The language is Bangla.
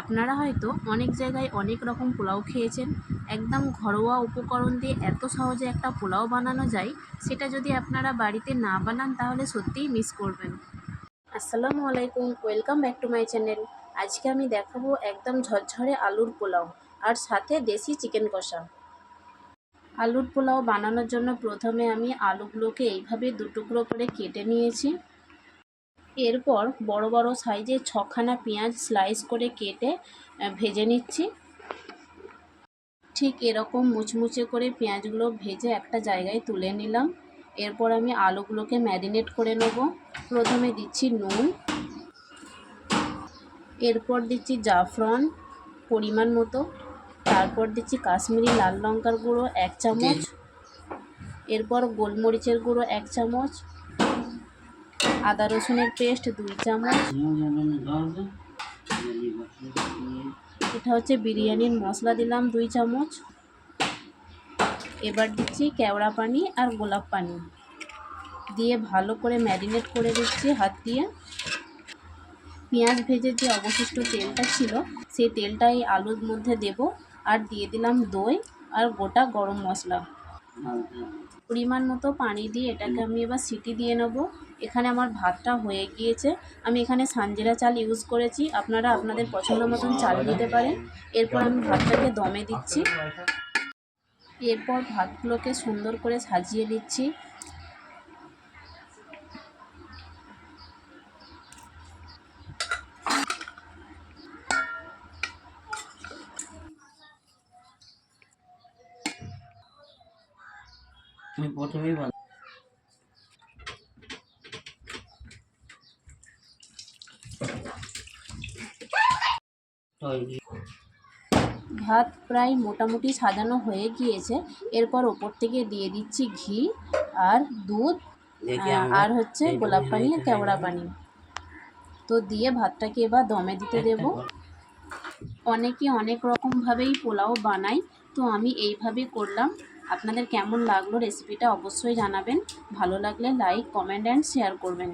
আপনারা হয়তো অনেক জায়গায় অনেক রকম পোলাও খেয়েছেন। একদম ঘরোয়া উপকরণ দিয়ে এত সহজে একটা পোলাও বানানো যায়, সেটা যদি আপনারা বাড়িতে না বানান তাহলে সত্যিই মিস করবেন। আসসালামু আলাইকুম welcome back to my channel আজকে আমি দেখাবো একদম ঝরঝরে আলুর পোলাও আর সাথে দেশি চিকেন কষা। আলুর পোলাও বানানোর জন্য প্রথমে আমি আলুগুলোকে এইভাবে দুটুকরো করে কেটে নিয়েছি। এরপর বড় বড় সাইজের ছখানা পেঁয়াজ স্লাইস করে কেটে ভেজে নিচ্ছি। ঠিক এরকম মুচমুচে করে পেঁয়াজগুলো ভেজে একটা জায়গায় তুলে নিলাম। এরপর আমি আলুগুলোকে ম্যারিনেট করে নেব। প্রথমে দিচ্ছি নুন। এরপর দিচ্ছি জাফরান পরিমাণ মতো। তারপর দিচ্ছি কাশ্মীরি লাল লঙ্কার গুঁড়ো এক চামচ। এরপর গোলমরিচের গুঁড়ো এক চামচ। আদা রসুনের পেস্ট, দুই চামচ। এটা হচ্ছে বিরিয়ানির মশলা, দিলাম দুই চামচ। এবার দিচ্ছি কেওড়া পানি আর গোলাপ পানি। দিয়ে ভালো করে ম্যারিনেট করে দিচ্ছি হাত দিয়ে। পেঁয়াজ ভেজে যে অবশিষ্ট তেলটা ছিল, সেই তেলটা এই আলুর মধ্যে দেব। আর দিয়ে দিলাম দই আর গোটা গরম মশলা। পরিমাণ মতো পানি দিয়ে এটাকে আমি এবার সিটি দিয়ে নেব। এখানে আমার ভাতটা হয়ে গিয়েছে। আমি এখানে সানজিরা চাল ইউজ করেছি। আপনারা আপনাদের পছন্দ মতন চাল দিতে পারেন। এরপর আমি ভাতটাকে দমে দিচ্ছি। এরপর ভাতগুলোকে সুন্দর করে সাজিয়ে দিচ্ছি তুমি প্রথমেই তৈরি ভাত প্রায় মোটামুটি সাজানো হয়ে গিয়েছে। এরপর ওপর থেকে দিয়ে দিচ্ছি ঘি আর দুধ আর হচ্ছে গোলাপ পানি আর কেওড়া পানি। তো দিয়ে ভাতটাকে এবার দমে দিতে দেব। অনেকে অনেক রকমভাবেই পোলাও বানায় তো আমি এইভাবে করলাম। আপনাদের কেমন লাগল রেসিপিটা অবশ্যই জানাবেন। ভালো লাগলে লাইক কমেন্ট অ্যান্ড শেয়ার করবেন।